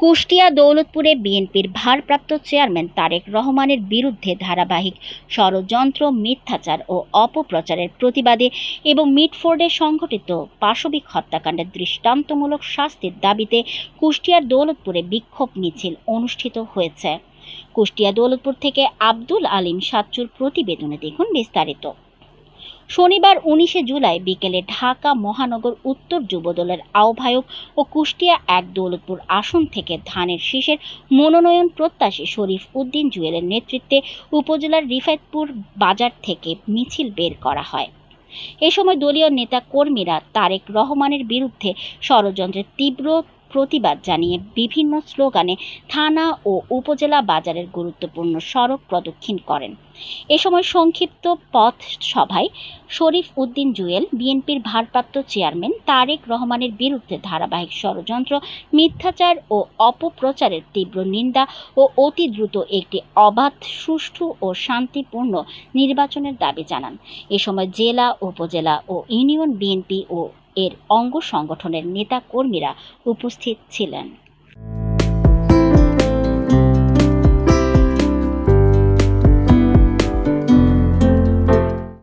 কুষ্টিয়া দৌলতপুরে বিএনপির ভারপ্রাপ্ত চেয়ারম্যান তারেক রহমানের বিরুদ্ধে ধারাবাহিক ষড়যন্ত্র, মিথ্যাচার ও অপপ্রচারের প্রতিবাদে এবং মিটফোর্ডে সংঘটিত পাশবিক হত্যাকাণ্ডের দৃষ্টান্তমূলক শাস্তির দাবিতে কুষ্টিয়ার দৌলতপুরে বিক্ষোভ মিছিল অনুষ্ঠিত হয়েছে। কুষ্টিয়া দৌলতপুর থেকে আব্দুল আলিম সাচ্চুর প্রতিবেদনে দেখুন বিস্তারিত। শনিবার উনিশে জুলাই বিকেলে ঢাকা মহানগর উত্তর যুবদলের আহ্বায়ক ও কুষ্টিয়া এক দৌলতপুর আসন থেকে ধানের শীষের মনোনয়ন প্রত্যাশী শরীফ উদ্দিন জুয়েলের নেতৃত্বে উপজেলার রিফায়েতপুর বাজার থেকে মিছিল বের করা হয়। এ সময় দলীয় নেতা কর্মীরা তারেক রহমানের বিরুদ্ধে ষড়যন্ত্রের তীব্র প্রতিবাদ জানিয়ে বিভিন্ন স্লোগানে থানা ও উপজেলা বাজারের গুরুত্বপূর্ণ সড়ক প্রদক্ষিণ করেন। এ সময় সংক্ষিপ্ত পথ সভায় শরীফ উদ্দিন জুয়েল, বিএনপির ভারপ্রাপ্ত চেয়ারম্যান তারেক রহমানের বিরুদ্ধে ধারাবাহিক ষড়যন্ত্র, মিথ্যাচার ও অপপ্রচারের তীব্র নিন্দা ও অতি দ্রুত একটি অবাধ, সুষ্ঠু ও শান্তিপূর্ণ নির্বাচনের দাবি জানান। এ সময় জেলা, উপজেলা ও ইউনিয়ন বিএনপি ও এর অঙ্গ সংগঠনের নেতা কর্মীরা উপস্থিত ছিলেন।